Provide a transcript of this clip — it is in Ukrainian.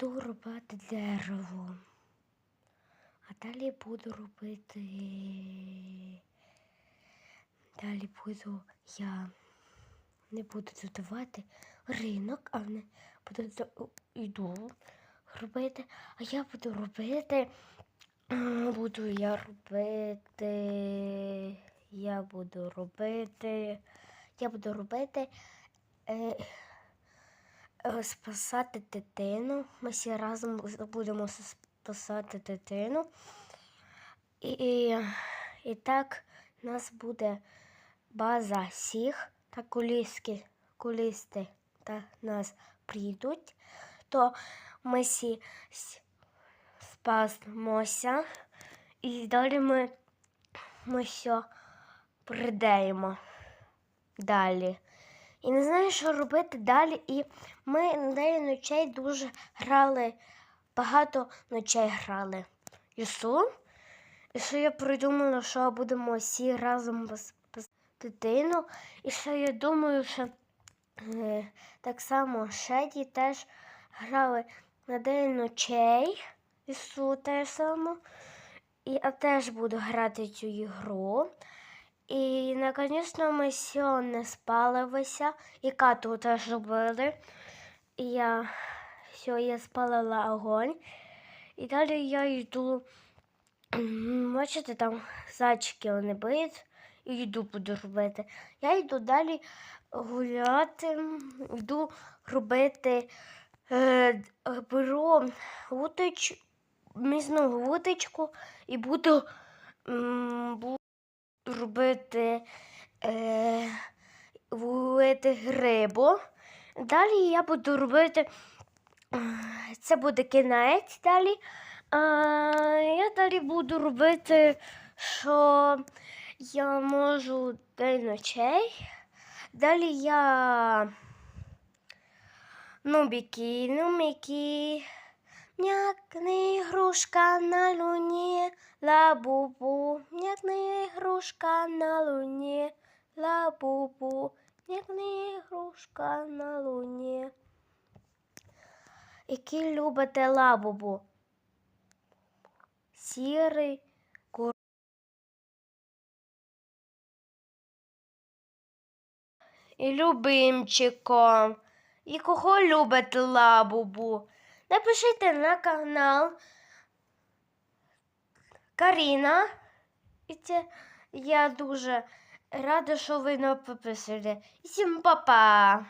буду рубати дерево. А далі буду робити. Далі буду я не буду додавати ринок, а не буду йду робити. А я буду робити. Буду я робити. Я буду робити. Я буду робити. Е, спасати дитину. Ми всі разом будемо спасати дитину. І, і, і так у нас буде база всіх та куліски, кулісти та нас прийдуть, то ми всі спасмося і далі ми, ми все придаємо далі. І не знаю, що робити далі. І ми на день ночей дуже грали, багато ночей грали. Ісу. І що я придумала, що будемо всі разом без, без дитину. І що я думаю, що е, так само Шеді теж грали на день ночей. Ісу теж само. І я теж буду грати цю ігру. І наконець-то ми сьогодні спалилися, і кату теж робили. І я все, спалила огонь. І далі я йду. Бачите, там зайчики вони биють, і йду буду робити. Я йду далі гуляти, йду робити, е, беру вудич, місну вудочку і буду, м, робити, е, ловити грибу. Далі я буду робити. е, Це буде кінець далі. А, я далі буду робити, що я можу день ночей. Далі я нубіки, нубіки. М'якне ігрушка на луні, ла-бу-бу, м'якне ігрушка на луні, ла-бу-бу, м'якне ігрушка на луні. Які любите лабубу? Сірий, кур... І любимчиком. І кого любите лабубу? Напишіть на канал Каріна. І це я дуже рада, що ви написали. Всім па-па!